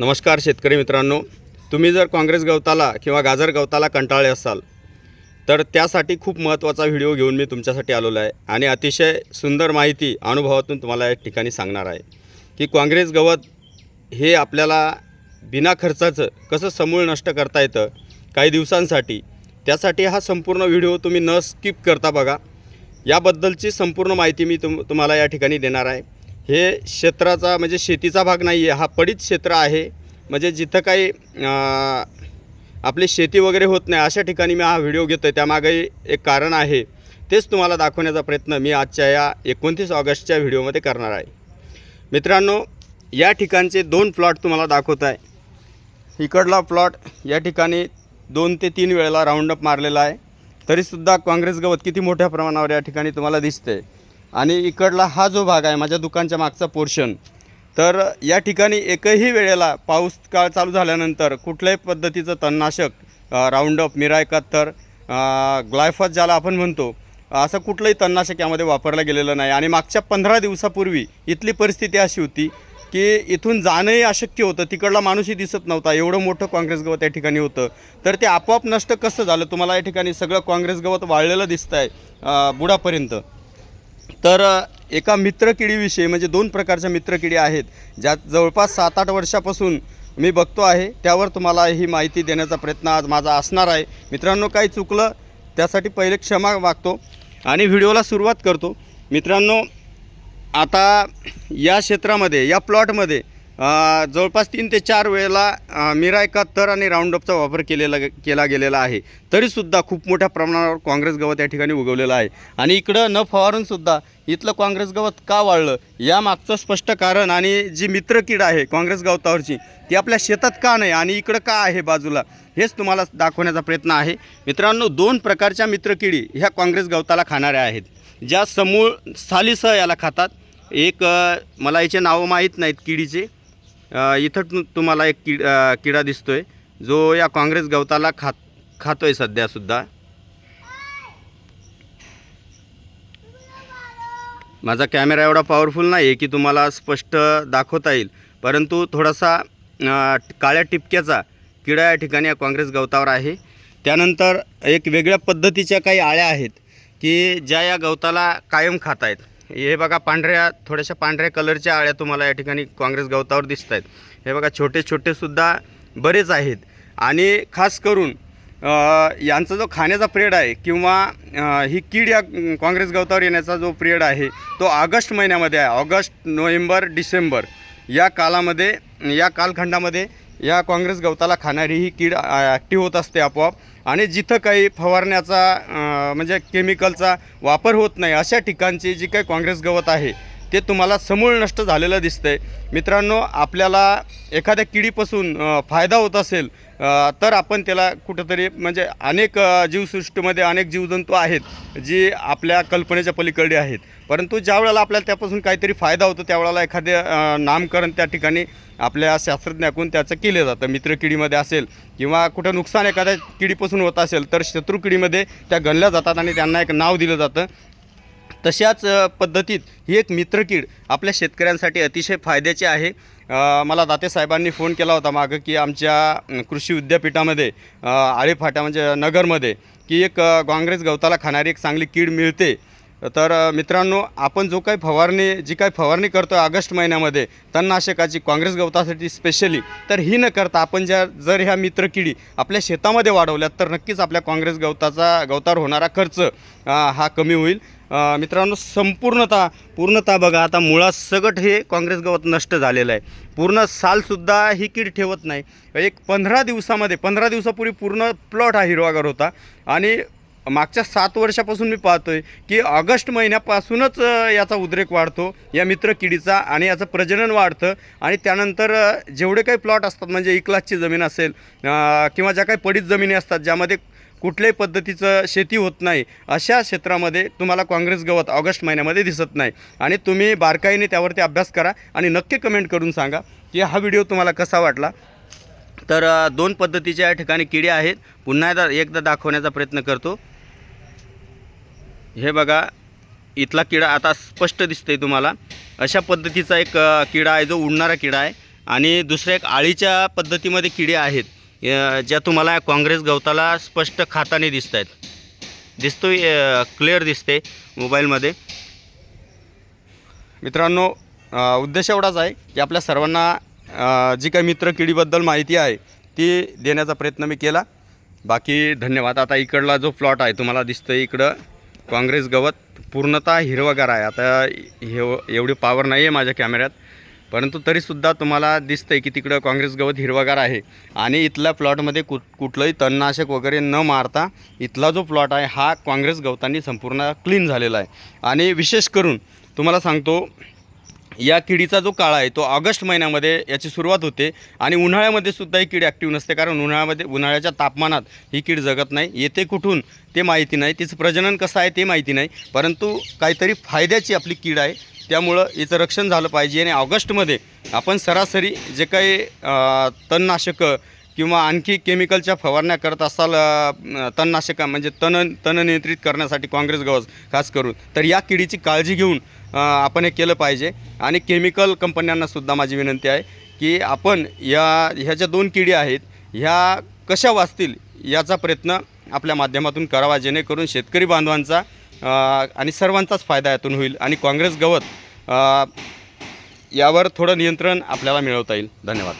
नमस्कार शेतकरी मित्रांनो. तुम्ही जर काँग्रेस गवताला किंवा गाजर गवताला कंटाळले असाल तर त्यासाठी खूप महत्त्वाचा व्हिडिओ घेऊन मी तुमच्यासाठी आलेलो आहे आणि अतिशय सुंदर माहिती अनुभवातून तुम्हाला या ठिकाणी सांगणार आहे की काँग्रेस गवत हे आपल्याला बिना खर्चाचं कसं समूळ नष्ट करता येतं काही दिवसांसाठी त्यासाठी हा संपूर्ण व्हिडिओ तुम्ही न स्किप करता बघा. याबद्दलची संपूर्ण माहिती मी तुम तुम्हाला या ठिकाणी देणार आहे. हे क्षेत्राचा म्हणजे शेतीचा भाग नाही आहे हा पडीत क्षेत्र आहे. म्हणजे जिथं काही आपली शेती वगैरे होत नाही अशा ठिकाणी मी हा व्हिडिओ घेतो आहे त्यामागे एक कारण आहे. तेच तुम्हाला दाखवण्याचा प्रयत्न मी आजच्या या एकोणतीस ऑगस्टच्या व्हिडिओमध्ये करणार आहे. मित्रांनो या ठिकाणचे दोन प्लॉट तुम्हाला दाखवत आहे. इकडला प्लॉट या ठिकाणी दोन ते तीन वेळेला राऊंडअप मारलेला आहे. तरीसुद्धा काँग्रेस गवत किती मोठ्या प्रमाणावर या ठिकाणी तुम्हाला दिसते आणि इकडला हा जो भाग आहे माझ्या दुकानच्या मागचा पोर्शन तर या ठिकाणी एकही वेळेला पाऊस काळ चालू झाल्यानंतर कुठल्याही पद्धतीचं तणनाशक राऊंडअप मिरा एकाहत्तर ग्लायफॉस ज्याला आपण म्हणतो असं कुठलंही तणनाशक यामध्ये वापरलं गेलेलं नाही. आणि मागच्या पंधरा दिवसापूर्वी इथली परिस्थिती अशी होती की इथून जाणंही अशक्य होतं तिकडला माणूसही दिसत नव्हता एवढं मोठं काँग्रेस गवत या ठिकाणी होतं. तर ते आपोआप नष्ट कसं झालं? तुम्हाला या ठिकाणी सगळं काँग्रेस गवत वाळलेलं दिसतं आहे बुडापर्यंत. तर एका मित्रकिडीविषयी म्हणजे दोन प्रकारच्या मित्रकिडी आहेत ज्यात जवळपास सात आठ वर्षापासून मी बघतो आहे त्यावर तुम्हाला ही माहिती देण्याचा प्रयत्न आज माझा असणार आहे. मित्रांनो काही चुकलं त्यासाठी पहिले क्षमा मागतो आणि व्हिडिओला सुरुवात करतो. मित्रांनो आता या क्षेत्रामध्ये या प्लॉटमध्ये जवळपास तीन ते चार वेळेला अ, मिरा एकाहत्तर आणि राऊंडअपचा वापर केलेला केला गेलेला आहे. तरीसुद्धा खूप मोठ्या प्रमाणावर काँग्रेस गवत या ठिकाणी उगवलेलं आहे. आणि इकडं न फवारूनसुद्धा इथलं काँग्रेस गवत का वाढलं या मागचं स्पष्ट कारण आणि जी मित्रकीड आहे काँग्रेस गवतावरची ती आपल्या शेतात का नाही आणि इकडं का आहे बाजूला हेच तुम्हाला दाखवण्याचा प्रयत्न आहे. मित्रांनो दोन प्रकारच्या मित्रकिडी ह्या काँग्रेस गवताला खाणाऱ्या आहेत. ज्या समूळ सालीसह याला खातात. एक मला याचे नावं माहीत नाहीत किडीचे. इथं तुम्हाला एक किड किडा दिसतो आहे जो या काँग्रेस गवताला खात खातो आहे सध्यासुद्धा माझा कॅमेरा एवढा पॉवरफुल नाही आहे की तुम्हाला स्पष्ट दाखवता येईल. परंतु थोडासा काळ्या टिपक्याचा किडा या ठिकाणी या काँग्रेस गवतावर आहे. त्यानंतर एक वेगळ्या पद्धतीच्या काही आळ्या आहेत की ज्या या गवताला कायम खात आहेत हे बघा पांढऱ्या थोड्याशा पांढऱ्या कलरच्या आळ्या तुम्हाला या ठिकाणी काँग्रेस गवतावर दिसत आहेत हे बघा छोटे छोटेसुद्धा बरेच आहेत. आणि खास करून यांचा जो खाण्याचा पिरियड आहे किंवा ही कीड या काँग्रेस गवतावर येण्याचा जो पिरियड आहे तो ऑगस्ट महिन्यामध्ये आहे. ऑगस्ट नोव्हेंबर डिसेंबर या कालामध्ये या कालखंडामध्ये या काँग्रेस गवताला खाणारी ही कीड ॲक्टिव्ह होत असते आपोआप. आणि जिथं काही फवारण्याचा म्हणजे केमिकलचा वापर होत नाही अशा ठिकाणची जी काही काँग्रेस गवत आहे ते तुम्हाला समूळ नष्ट झालेलं दिसतंय. मित्रांनो आपल्याला एखाद्या किडीपासून फायदा होत असेल तर आपण त्याला कुठंतरी म्हणजे अनेक जीवसृष्टीमध्ये अनेक जीवजंतू आहेत जी आपल्या कल्पनेच्या पलीकडे आहेत. परंतु ज्या वेळेला आपल्याला त्यापासून काहीतरी फायदा होतो त्यावेळेला एखादे नामकरण त्या ठिकाणी आपल्या शास्त्रज्ञाकडून त्याचं केलं जातं. मित्रकिडीमध्ये असेल किंवा कुठं नुकसान एखाद्या किडीपासून होत असेल तर शत्रू किडीमध्ये त्या गणल्या जातात आणि त्यांना एक नाव दिलं जातं. तशाच पद्धतीत ही एक मित्रकीड आपल्या शेतकऱ्यांसाठी अतिशय फायद्याची आहे. मला दाते साहेबांनी फोन केला होता मागं की आमच्या कृषी विद्यापीठामध्ये आळेफाट्या म्हणजे नगरमध्ये की एक काँग्रेस गवताला खाणारी एक चांगली कीड मिळते. तर मित्रांनो आपण जो काही फवारणी जी काही फवारणी करतो आहे ऑगस्ट महिन्यामध्ये तणनाशकाची काँग्रेस गवतासाठी स्पेशली तर ही न करता आपण ज्या जर ह्या मित्रकिडी आपल्या शेतामध्ये वाढवल्यात तर नक्कीच आपल्या काँग्रेस गवताचा गवतावर होणारा खर्च हा कमी होईल. मित्रांनो संपूर्णतः पूर्णतः बघा. आता मुळासकट हे काँग्रेस गवत नष्ट झालेलं आहे. पूर्ण सालसुद्धा ही कीड ठेवत नाही. एक पंधरा दिवसामध्ये पंधरा दिवसापूर्वी पूर्ण प्लॉट हा हिरवागार होता. आणि मागच्या सात वर्षापासून मी पाहतो आहे की ऑगस्ट महिन्यापासूनच याचा उद्रेक वाढतो या मित्र किडीचा आणि याचं प्रजनन वाढतं. आणि त्यानंतर जेवढे काही प्लॉट असतात म्हणजे इक्लासची जमीन असेल किंवा ज्या काही पडीत जमिनी असतात ज्यामध्ये कुठल्याही पद्धतीचं शेती होत नाही अशा क्षेत्रामध्ये तुम्हाला काँग्रेस गवत ऑगस्ट महिन्यामध्ये दिसत नाही. आणि तुम्ही बारकाईने त्यावरती अभ्यास करा आणि नक्की कमेंट करून सांगा की हा व्हिडिओ तुम्हाला कसा वाटला. तर दोन पद्धतीच्या या ठिकाणी किडे आहेत. पुन्हा एकदा एकदा दाखवण्याचा प्रयत्न करतो. हे बघा इथला किडा आता स्पष्ट दिसतंय तुम्हाला. अशा पद्धतीचा एक किडा आहे जो उडणारा किडा आहे. आणि दुसऱ्या एक आळीच्या पद्धतीमध्ये किडे आहेत. ज्या तुम्हाला काँग्रेस गवताला स्पष्ट खाताने दिसत आहेत दिसतोय क्लिअर दिसते मोबाईलमध्ये. मित्रांनो उद्देश एवढाच आहे की आपल्या सर्वांना जी काही मित्र किडीबद्दल माहिती आहे ती देण्याचा प्रयत्न मी केला. बाकी धन्यवाद. आता इकडला जो प्लॉट आहे तुम्हाला दिसतं इकडं. काँग्रेस गवत पूर्णतः हिरवगार आहे. आता हे एवढी पावर नाही आहे माझ्या कॅमेऱ्यात परंतु तरीसुद्धा तुम्हाला दिसतं आहे की तिकडं काँग्रेस गवत हिरवगार आहे. आणि इथल्या प्लॉटमध्ये कुठ कुठलंही तणनाशक वगैरे न मारता इथला जो प्लॉट आहे हा काँग्रेस गवतांनी संपूर्ण क्लीन झालेला आहे. आणि विशेष करून तुम्हाला सांगतो या किडीचा जो काळ आहे तो ऑगस्ट महिन्यामध्ये याची सुरुवात होते. आणि उन्हाळ्यामध्ये सुद्धा ही कीड ॲक्टिव्ह नसते कारण उन्हाळ्यामध्ये उन्हाळ्याच्या तापमानात ही कीड जगत नाही. येते कुठून ते माहिती नाही. तिचं प्रजनन कसं आहे ते माहिती नाही. परंतु काहीतरी फायद्याची आपली कीड आहे. त्यामुळं याचं रक्षण झालं पाहिजे आणि ऑगस्टमध्ये आपण सरासरी जे काही तणनाशकं किंवा आणखी केमिकलच्या फवारण्या करत असाल अं, तणनाशकं म्हणजे तण तण नियंत्रित करण्यासाठी काँग्रेस गवस खास करून तर या किडीची काळजी घेऊन आपण हे केलं पाहिजे. आणि केमिकल कंपन्यांनासुद्धा माझी विनंती आहे की आपण या ह्या ज्या दोन किडी आहेत ह्या कशा वाचतील याचा प्रयत्न आपल्या माध्यमातून करावा जेणेकरून शेतकरी बांधवांचा आणि सर्वांचाच फायदा यातून होईल आणि काँग्रेस गवत यावर थोडं नियंत्रण आपल्याला मिळवता येईल. धन्यवाद.